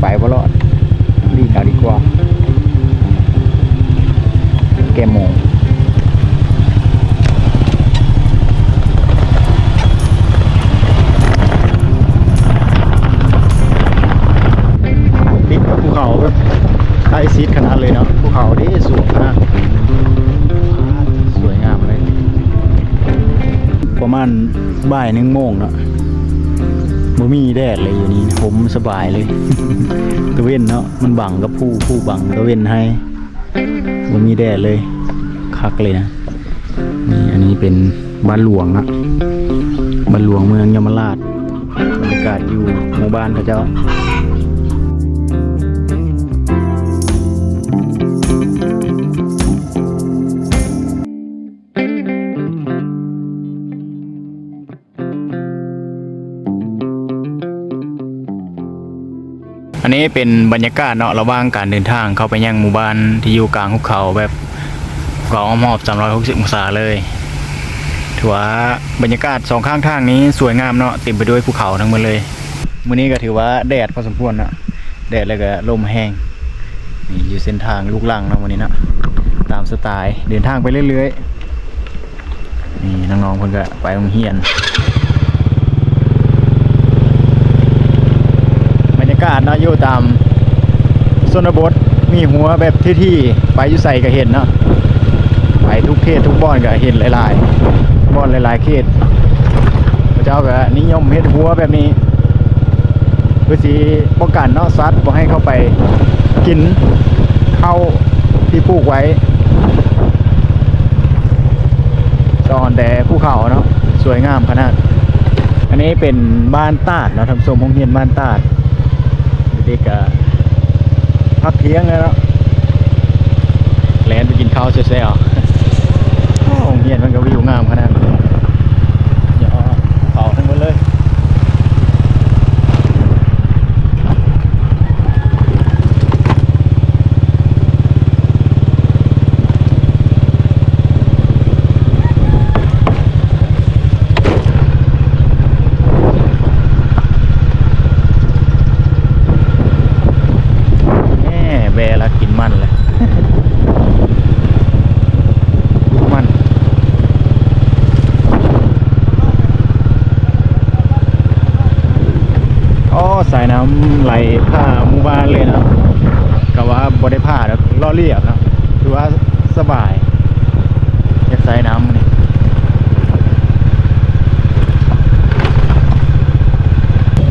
ไปบ่รอดรีบเอาดีกว่าแกโมงติดกับภูเขาแบบใต้ซีดขนาดเลยเนาะภูเขานี่สูงขนาดสวยงามเลย ประมาณบ่ายหนึ่งโมงเนาะบ่ มีแดดเลยอยู่นี่ผมสบายเลย ตะเว้นเนาะมันบังกับผู้ผู้บังตะเว้นให้บ่มีแดดเลย คักเลยนะนี่อันนี้เป็นบ้านหลวงนะบ้านหลวงเมืองยมราชบรรยากาศอยู่หมู่บ้านพระเจ้า นนี้เป็นบรรยากาศเนาะระหว่างการเดินทางเข้าไปยังหมู่บ้านที่อยู่กลางหุบเขาแบบเกาะหมอบ360องศาเลยถือว่าบรรยากาศสองข้างทางนี้สวยงามเนาะเต็มไปด้วยภูเขาทั้งหมดเลยมื้อนี้ก็ถือว่าแดดพอสมควรเนาะแดดแล้วก็ลมแห้งนี่อยู่เส้นทางลูกลังเนาะวันนี้เนาะตามสไตล์เดินทางไปเรื่อยๆนี่น้องๆเพิ่นก็ไปโรงเรียน บรรยากาศเนาะอยู่ตามชนบทมีหัวแบบที่ๆไปอยู่ใส่ก็เห็นเนาะไปทุกเขตทุกบ่อนก็เห็นหลายๆบ่อนหลายๆเขตพระเจ้าก็นิยมเฮ็ดหัวแบบนี้เพื่อสิป้องกันเนาะสัตว์บ่ให้เข้าไปกินเข้าที่ปลูกไว้ตอนแต่ภูเขาเนาะสวยงามขนาด อันนี้เป็นบ้านตาดเนาะทำทรงโรงเรียนบ้านตาด นี่ก็พักเที่ยงแล้วแลนไปกินข้าวเซ่ๆอะโรงเงียนมันก็วิวงามขนาดนี้อย่าเอาเขาทั้งหมดเลยแหมแบแล้วกินมันเลย มัน อ๋อสายน้ำไหลผ่าหมู่บ้านเลยนะก็ว่าบ่ได้ผ่าแล้วล่อเรียบนะถือว่าสบายอยากสายน้ำนี่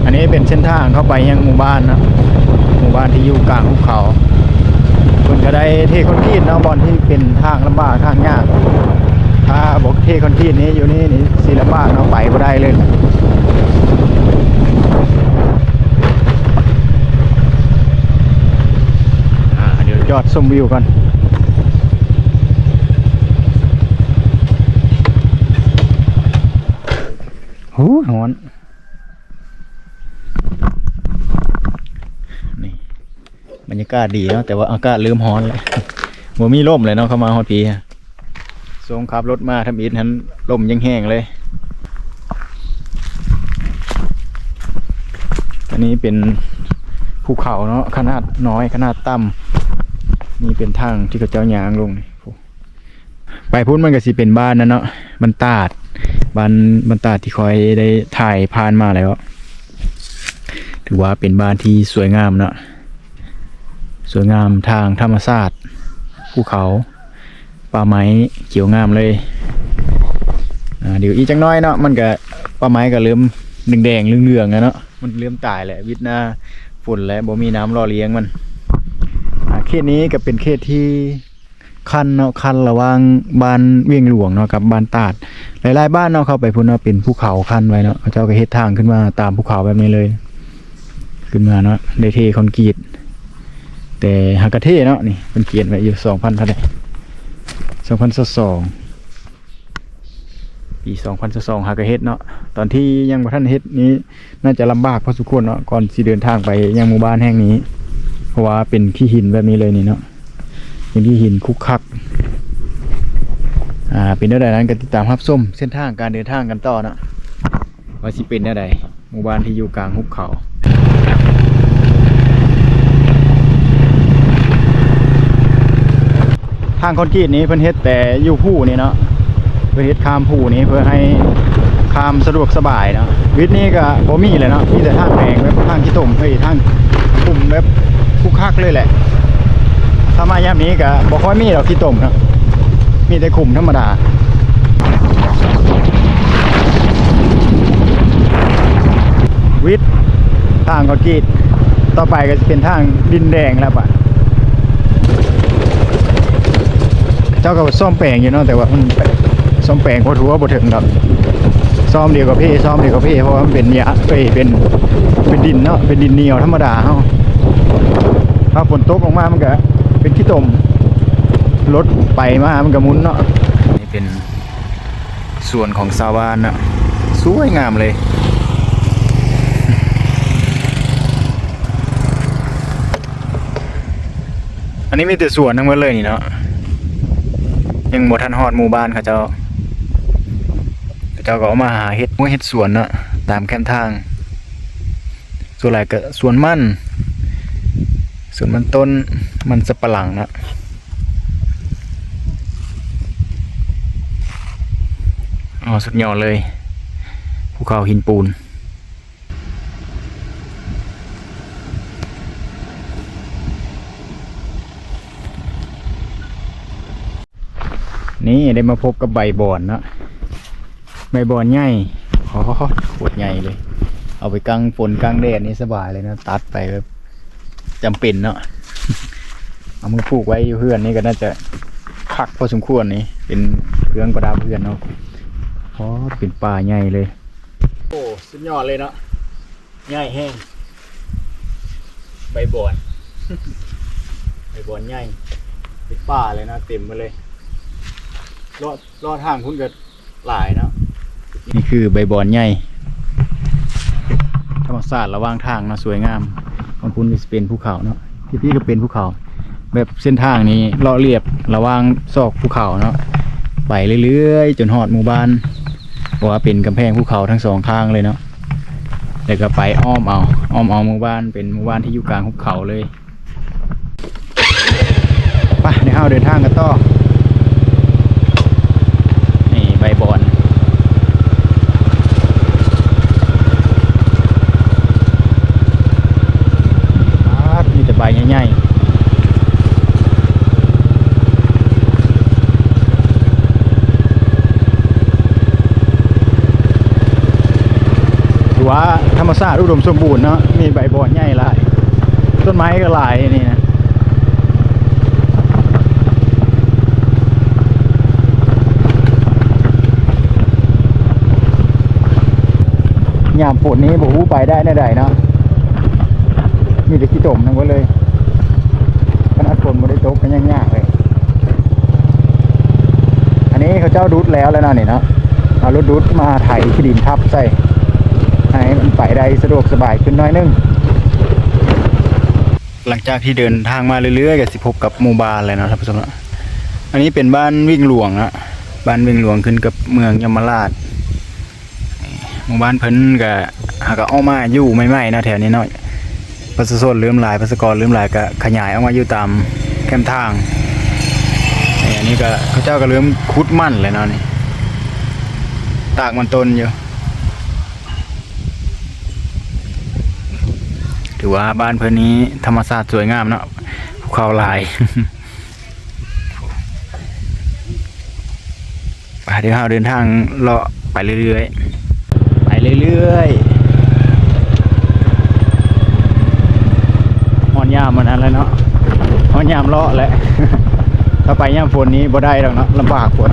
อันนี้เป็นเส้นทางเข้าไปยังหมู่ บ้านนะหมู่บ้านที่อยู่กลางภูเขาคนก็ได้เทคอนกรีตเนาะบอลที่เป็นทางลำบากทางยากถ้าบอกเทคอนกรีตนี้อยู่นี่นี่สีลำบากเนาะไปบ่ได้เลยเดี๋ยวยอดชมวิวกันหูหอนบ รรยากาศดีเนาะแต่ว่าอากาศลืมฮ้อนเลยบ่มีร่มเลยเนาะเข้ามาฮอดปีฮะทรงขับรถมาทำอิฐนั้นลมยังแห้งเลยอันนี้เป็นภูเขาเนาะขนาดน้อยขนาดต่ำนี่เป็นทางที่เขาเจ้ายางลงไปพุ่นมันก็สิเป็นบ้านนั่นเนาะบันตาดบ้านบันตาดที่คอยได้ถ่ายผ่านมาแล้วถือว่าเป็นบ้านที่สวยงามเนาะ สวยงามทางธรรมชาติภูเขาป่าไม้เขียวงามเลยเดี๋ยวอีกจังน้อยเนาะมันก็ป่าไม้ก็เริ่มแดงๆเหลืองๆอะเนาะมันเริ่มตายแหละวิทย์หน้าฝุ่นและบ่มีน้ำรอเลี้ยงมันเขตนี้ก็เป็นเขตที่คันเนาะคันระว่างบ้านเวียงหลวงเนาะกับบ้านตาดหลายๆบ้านเนาะเข้าไปพุ่นเนาะเป็นภูเขาคันไว้เนาะเขาเจ้าก็เฮ็ดทางขึ้นมาตามภูเขาแบบนี้เลย ขึ้นมาเนาะได้เทคอนกรีต แต่หากระเทเนาะนี่มันเขียนไว้อยู่สองพันเท่าไหร่สองพันสองปีสองพันสองหากระเฮ็ดเนาะตอนที่ยังบ่ทันเฮ็ดนี้น่าจะลำบากพอสมควรเนาะก่อนสิเดินทางไปยังหมู่บ้านแห่งนี้ เพราะว่าเป็นขี้หินแบบนี้เลยนี่เนาะเป็นขี้หินคุกคักอ่าเป็นเท่าใดนั้นก็ติดตามรับส้มเส้นทางการเดินทางกันต่อเนาะว่าสิเป็นเท่าใดหมู่บ้านที่อยู่กลางหุบเขา ทางคอนกรีตนี้เพิ่นเฮ็ดแต่อยู่ผู้นี่เนาะเพิ่นเฮ็ดข้ามผู้นี้เพื่อให้ข้ามสะดวกสบายเนาะวิทย์นี้ก็บ่มีเลยเนาะมีแต่ทางแดงแบบทางขี้ตมเฮ้ยทางกลุ่มแบบคุกคักเลยแหละถ้ามายามนี้ก็บ่ค่อยมีดอกขี้ตมเนาะมีแต่ขุมธรรมดาวิทย์ทางคอนกรีตต่อไปก็จะเป็นทางดินแดงแล้วปะ เจ้าก็ซ่อมแปลงอยู่เนาะแต่ว่ามันซ่อมแปลงพอถือว่าบ่ถึงดอกซ่อมเดียวกับพี่ซ่อมเดียวกับพี่เพราะว่ามันเป็นยาเอ้ยเป็นเป็นดินเนาะเป็นดินเหนียวธรรมดาเฮาถ้าฝนตกลงมามันก็เป็นขี้ตมรถไปมามันก็มุนเนาะนี่เป็นส่วนของซาวานนะสวยงามเลยอันนี้มีแต่สวนทั้งหมดเลยนี่เนาะ ยังบ่ทันฮอดหมู่บ้านเขาเจ้าเขาเจ้าก็เอามาหาเฮ็ดเฮ็ดสวนเนาะตามแคมทางส่วนหลายก็สวนมันสวนมันต้นมันสับปะหลังนะอ๋อสุดยอดเลยภูเขาหินปูน นี่ได้มาพบกับใบบอนเนาะใบบอนใหญ่โอ้โหขวดใหญ่เลย เอาไปกลางฝนกลางแดดนี่สบายเลยนะตัดไปแบบจำเป็นเนาะเอามือผูกไว้อยู่เพื่อนนี่ก็น่าจะคักพอสมควรนี่เป็นเครื่องประดับเพื่อนเนาะอ๋อเป็นป่าใหญ่เลย โอ้สุดยอดเลยเนาะใหญ่แห้งใบบอนใบบอนใหญ่เป็นป่าเลยนะเต็มมาเลย รอดรอดทางคุณก็หลายเนาะนี่คือใบบอนใหญ่ธรรมศาสตร์ระว่างทางนะสวยงามของคุณเป็นภูเขาเนาะที่พี่ก็เป็นภูเขา แบบเส้นทางนี้เลาะเรียบระว่างซอกภูเขาเนาะไปเรื่อยๆ จนหอดหมู่บ้านบอกว่าเป็นกำแพงภูเขาทั้งสองข้างเลยเนาะแล้วก็ไปอ้อมเอาอ้อมเอาหมู่บ้านเป็นหมู่บ้านที่อยู่กลางภูเขาเลยไปเดี๋ยวเราเดินทางกันต่อ นี่ใบบอนอาดมีแต่ใบใหญ่ๆถือ ว่าธรรมชาติอุดมสมบูรณ์เนาะมีใบบอนใหญ่หลาย ต้นไม้ก็หลายนี่นะยามฝนนี้บอกหูไปได้แน่ใดเนาะมีแต่ขี้ตมทั้งหมดเลยขนาดฝนไม่ได้ตกกันยังยากเลย อันนี้เขาเจ้าดูดแล้วแล้วเนาะนี่เนาะเอารถดูดมาไถขี้ดินทับใส่ ให้มันไปได้สะดวกสบายขึ้นน้อยนึงหลังจากที่เดินทางมาเรื่อยๆก็สิพบกับหมู่บ้านเลยนะท่านผู้ชมนะอันนี้เป็นบ้านวิ่งหลวงนะบ้านวิ่งหลวงขึ้นกับเมืองยมราชหมู่บ้านเพิ่นก็หากเออกมาอยู่ใหม่ๆนะแถวนี้เนาะประชาชนเริ่มหลายประชากรเริ่มหลายก็ขยายออกมาอยู่ตามแคมทางอันนี้ก็เขาเจ้าก็เริ่มคุดมั่นเลยเนาะนี่ตากมันต้นอยู่ ถือว่าบ้านเพิ่อนนี้ธรรมชาติสวยงามเนาะภูเขาลายไปเดี๋ยวเราเดินทางเลาะไปเรื่อยๆ ไปเรื่อยๆหอนยามมันนั้นแล้วเนาะหอนยามเลาะแหละถ้าไปยามฝนนี้บ่ได้หรอกเนาะลำบากฝน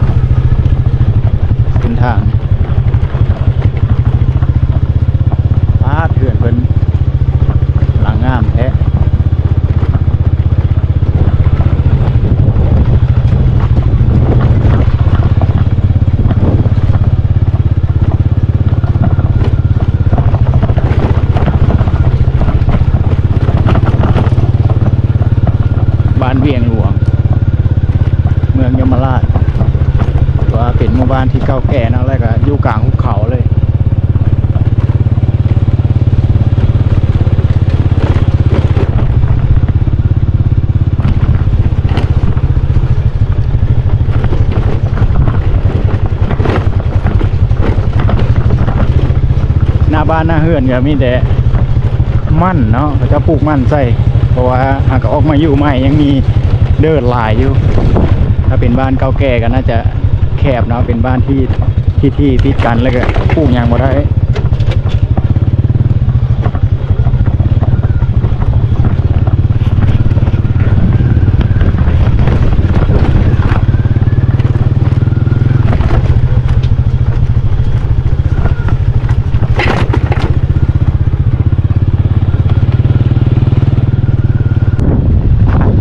หมู่บ้านที่เก่าแก่นะแล้วก็อยู่กลางภูเขาเลย หน้าบ้านหน้าเฮือนก็มีแต่มั่นเนาะเขาจะปลูกมั่นใส่เพราะว่าหากออกมาอยู่ใหม่ยังมีเดินลายอยู่ ถ้าเป็นบ้านเก่าแก่ก็น่าจะ บเนาะเป็นบ้านที่ที่ที่ติดกันแล้วก็ปลูกยังบ่ได้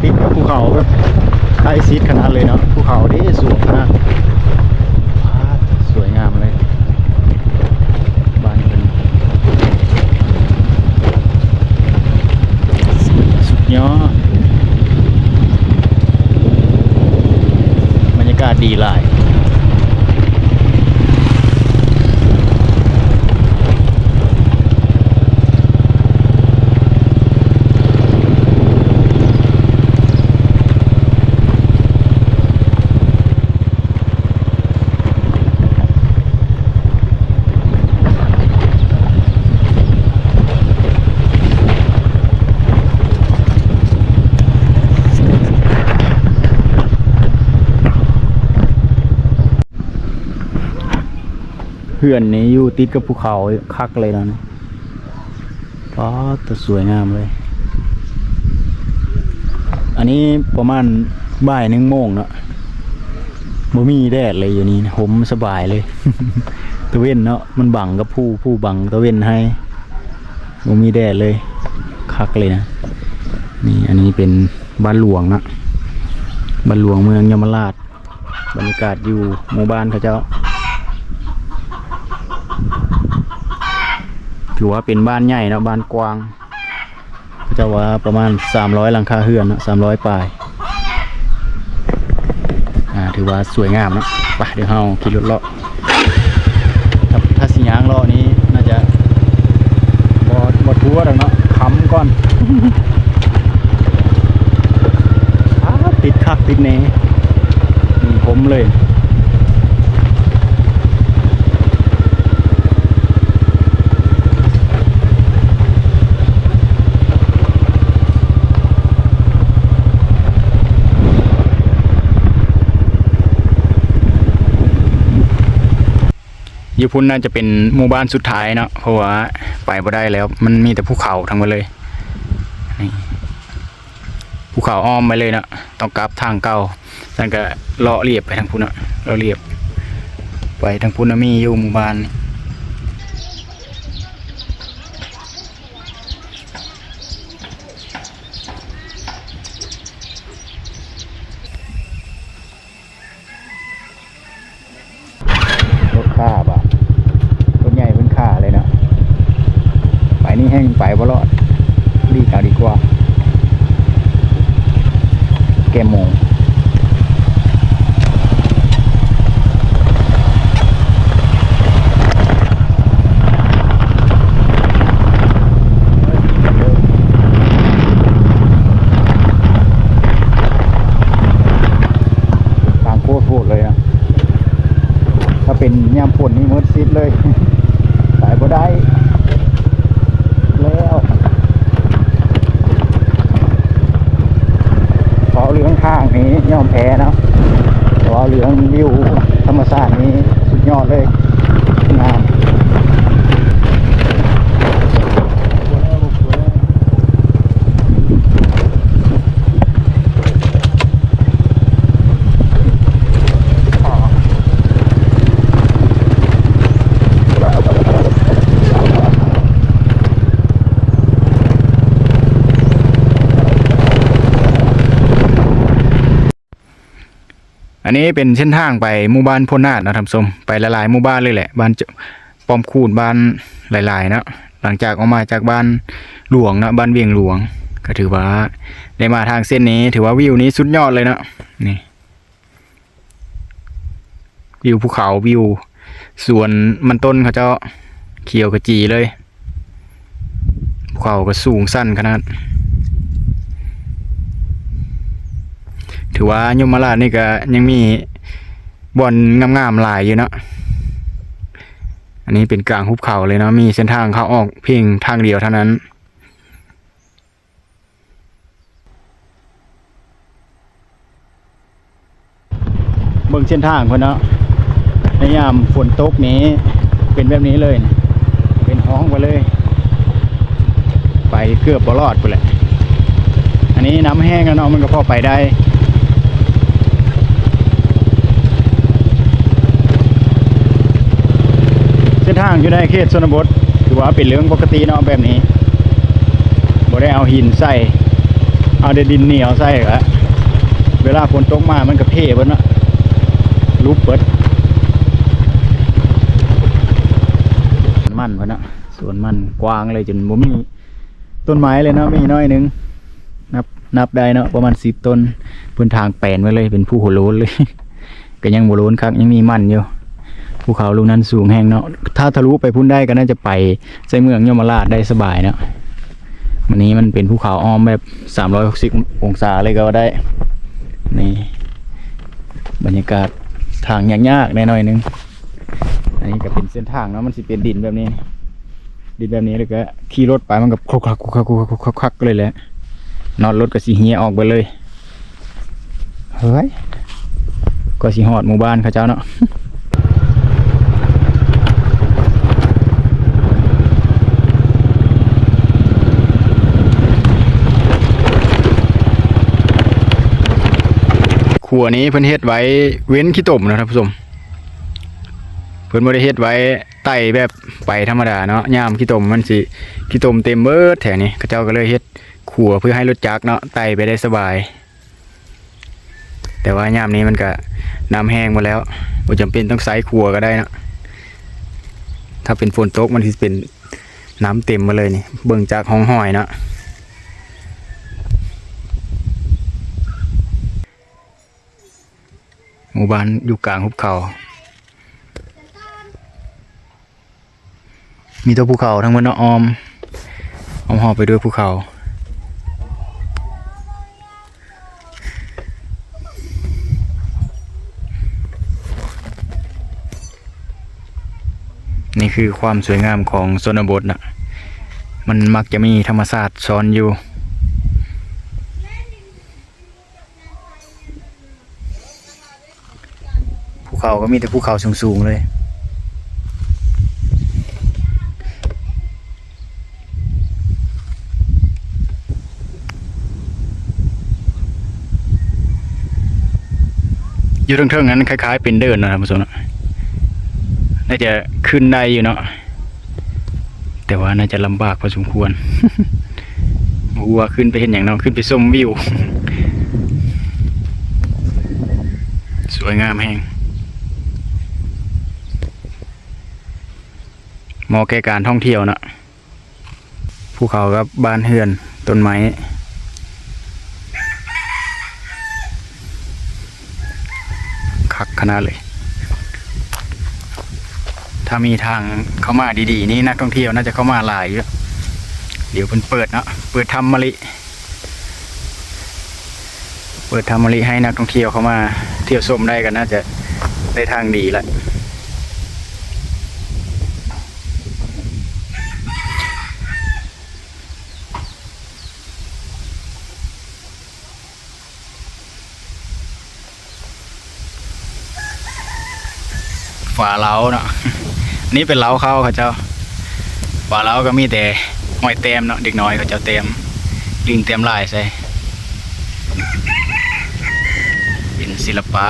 ติดกับภูเขาแบบไอซิดขนาดเลยเนาะภูเขาดีสูงขนาดว้าวสวยงามเลย บ้านเป็นสุดยอดบรรยากาศดีหลาย เพื่อนนี้อยู่ติดกับภูเขาคักเลยนะก็แต่สวยงามเลย อันนี้ประมาณบ่ายหนึ่งโมงเนาะบ่มีแดดเลยอยู่นี่ผมสบายเลย ตะเว้นเนาะมันบังกับผู้ผู้บังตะเว้นให้บ่มีแดดเลย คักเลยนะ นี่อันนี้เป็นบ้านหลวงนะบ้านหลวงเมืองยมราช บรรยากาศอยู่หมู่บ้านเขาเจ้า ถือว่าเป็นบ้านใหญ่นะบ้านกว้างจะว่าประมาณ 300 หลังคาเฮือนนะ300ปลายอ่าถือว่าสวยงามนะไปเดี๋ยวเฮาขี่รถเลาะถ้าถ้าสิยางเลาะนี้น่าจะบ่บ่ทัวร์หรอกเนาะค้ำก่อนอติดคักติดเนนี่ผมเลย พุ่นน่าจะเป็นหมู่บ้านสุดท้ายเนาะเพราะว่าไปบ่ได้แล้ว มันมีแต่ภูเขาทั้งหมดเลยนี่ภูเขาอ้อมไปเลยเนาะต้องกลับทางเก่านั่นก็เลาะเรียบไปทางพุ่นเนาะเลาะเรียบ ไปทางพุ่นมีอยู่หมู่บ้านนี่รถข้าบ่ะรถใหญ่เป็นข้าเลยเนาะไปนี่แห้งไปบ่รอดรีบเอาดีกว่า แกมโมงทางโคตรโหดเลยอะถ้า เป็นยามฝนนี่มืดซิดเลยสายบ่ได้ แล้วเพราะเรื่องข้างนี้ยอมแพ้นะเพราะเรื่องวิวธรรมชาตินี้สุดยอดเลยงาม อันนี้เป็นเส้นทางไปหมู่บ้านพนาดนะท่านผู้ชมไปหลายๆหมู่บ้านเลยแหละบ้านเจ้าปอมคูดบ้านหลายๆนะหลังจากออกมาจากบ้านหลวงนะบ้านเวียงหลวง ก็ถือว่าได้มาทางเส้นนี้ ถือว่าวิวนี้สุดยอดเลยนะนี่วิวภูเขาวิวสวนมันต้นเขาเจ้าเขียวกระจีเลยภูเขาก็สูงสั้นขนาด ถือว่ายมราชนี่ก็ยังมีบ่อนงามๆหลายอยู่เนาะอันนี้เป็นกลางหุบเขาเลยเนาะมีเส้นทางเข้าออกเพียงทางเดียวเท่านั้น เบิ่งเส้นทางคนเนาะในยามฝนตกนี้เป็นแบบนี้เลยนะเป็นห้องไปเลย ไปเกือบบรอดไปแหละอันนี้น้ำแห้งแล้วเนาะมันก็พอไปได้ เส้ นทางอยู่ในเขตชนบทถือว่าเป็นเรื่องปกติเนาะแบบนี้บ่ได้เอาหินใส่ เอาแต่ดินเหนียวใส่ละเวลาฝนตกมามันก็เพ่เบิดเนาะรูปเบิดมันเพิ่นเนาะสวนมันกว้างเลยจนบ่มีต้นไม้เลยเนาะมีน้อยนึงนับนับได้เนาะประมาณ10ต้นพื้นทางแปลนไว้เลยเป็นผู้โหโลนเลย ก็ยังบ่โลนคักยังมีมันอยู่ ภูเขาลูกนั้นสูงแห้งเนาะถ้าทะลุไปพุ่นได้ก็น่าจะไปใส่เมืองยมราชได้สบายเนาะวันนี้มันเป็นภูเขาอ้อมแบบสามร้องศาเลยก็ได้นี่บรรยากาศทางยากๆแน่น่อยหนึงอันนี้ก็เป็นเส้นทางเนาะมันสิเป็นดินแบบนี้ ดินแบบนี้เลยก็ขี่รถไปมันก็คลุกคลักคลุกคลักคลุกคลักคลักเลยแหละนอนรถก็สิเฮียออกไปเลยเฮ้ยก็สิฮอดหมู่บ้านเขาเจ้าเนาะ ขัวนี้เพิ่นเฮ็ดไว้เว้นขี้ตมนะครับผู้ชมเพิ่นบ่ได้เฮ็ดไว้ไต่แบบไปธรรมดาเนาะยามขี้ตมมันสิขี้ตมเต็มเบิดแถวนี้เขาเจ้าก็เลยเฮ็ดขัวเพื่อให้รถจักรเนาะไต่ไปได้สบาย แต่ว่ายามนี้มันก็น้ำแห้งหมดแล้วบ่จำเป็นต้องใส่ขัวก็ได้เนาะถ้าเป็นฝนตกมันสิเป็นน้ำเต็มมาเลยนี่เบิ่งจากห้องห้อยเนาะ หมู่บ้านอยู่กลางหุบเขา มีตัวภูเขาทั้งหมดนออมออมหอบไปด้วยภูเขานี่คือความสวยงามของชนบทนะมันมักจะมีธรรมศาสตร์ซ้อนอยู่ เขาก็มีแต่ภูเขาสูงๆเลยอยู่เทิงๆนั้นคล้ายๆเป็นเดินนะครับผู้ชมเนาะน่าจะขึ้นได้อยู่เนาะแต่ว่าน่าจะลำบากพอสมควรวัวขึ้นไปเห็นอย่างเนาะขึ้นไปชมวิว สวยงามแฮง เหมาะแก่การท่องเที่ยวนะภูเขากับบ้านเฮือนต้นไม้คักขนาดเลย ถ้ามีทางเข้ามาดีๆ นี่นักท่องเที่ยวน่าจะเข้ามาหลายเยอะเดี๋ยวเพิ่นเปิดเนาะเปิดทำมะลิ เปิดทำมะลิให้นักท่องเที่ยวเข้ามาเที่ยวชมได้กันน่าจะได้ทางดีแหละาเล้าเนาะอันนี้เป็นเล้าเข้าเขาเจ้าฝาเล้าก็มีแต่หอยเต็มเนาะเด็กน้อยเขาเจ้าเต็มลิงเต็มลายใส่เป็นศิลปะ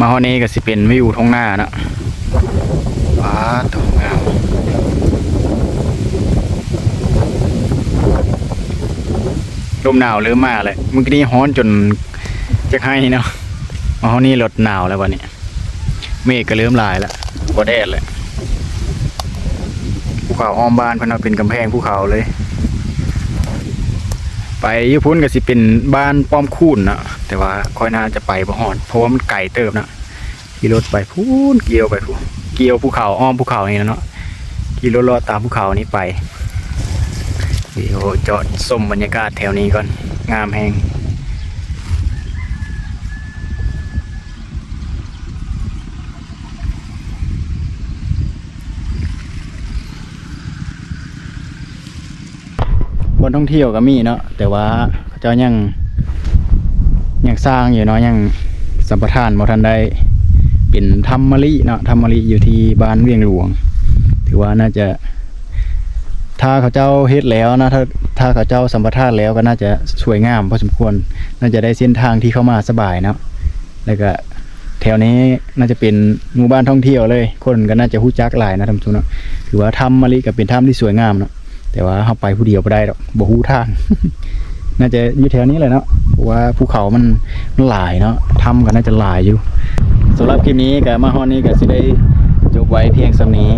มาฮอนี้ก็สิเป็นวิวท้องหน้าเนาะว้าตรงงาม ลมหนาวเริ่มมาเลยเมื่อกี้นี้ฮ้อนจนจะให้เนาะมาห้อนี้ลดหนาวแล้ววันนี้เมฆก็เริ่มลายแล้วบ่แดดเลยภูเขาอ้อมบ้านพนเอาเป็นกำแพงภูเขาเลย ไปยุพุ้นก็สิเป็นบ้านป้อมคูนนะแต่ว่าค่อยน่าจะไปบ่ฮอดเพราะว่ามันไกลเติบนะขี่รถไปพูนเกี่ยวไปพูนเกี่ยวภูเขาอ้อมภูเขานี่นะเนาะขี่รถลอดตามภูเขานี้ไป เดี๋วจอดส้มบรรยากาศแถวนี้ก่อน งามแหงบนท่องเที่ยวก็มีเนาะแต่ว่าเจ้ายังยังสร้างอยู่เนาะยังสัมปทานมาทันได้เป็นธรรมมะลีเนาะธรรมมะลีอยู่ที่บ้านเวียงหลวง ถือว่าน่าจะ ถ้าเขาเจ้าเฮ็ดแล้วนะถ้าถ้าเขาเจ้าสัมปทานแล้วก็น่าจะสวยงามพอสมควร น่าจะได้เส้นทางที่เข้ามาสบายนะแล้วก็แถวนี้น่าจะเป็นหมู่บ้านท่องเที่ยวเลย คนก็น่าจะฮู้จักหลายนะท่านผู้ชมเนาะถือว่าถ้ำมะลิก็เป็นถ้ำที่สวยงามเนาะแต่ว่าเฮาไปผู้เดียวบ่ได้ดอกบ่ฮู้ทาง น่าจะอยู่แถวนี้แหละเนาะเพราะว่าภูเขามันมันหลายเนาะถ้ำก็น่าจะหลายอยู่สำหรับคลิปนี้ก็มาฮอดนี้ก็สิได้จบไว้เพียงส่ำนี้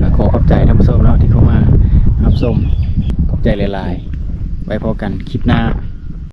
ก็ขอขอบใจท่านผู้ชมเนาะที่เข้ามา รับชมขอบใจหลายๆ ไว้พบกันคลิปหน้า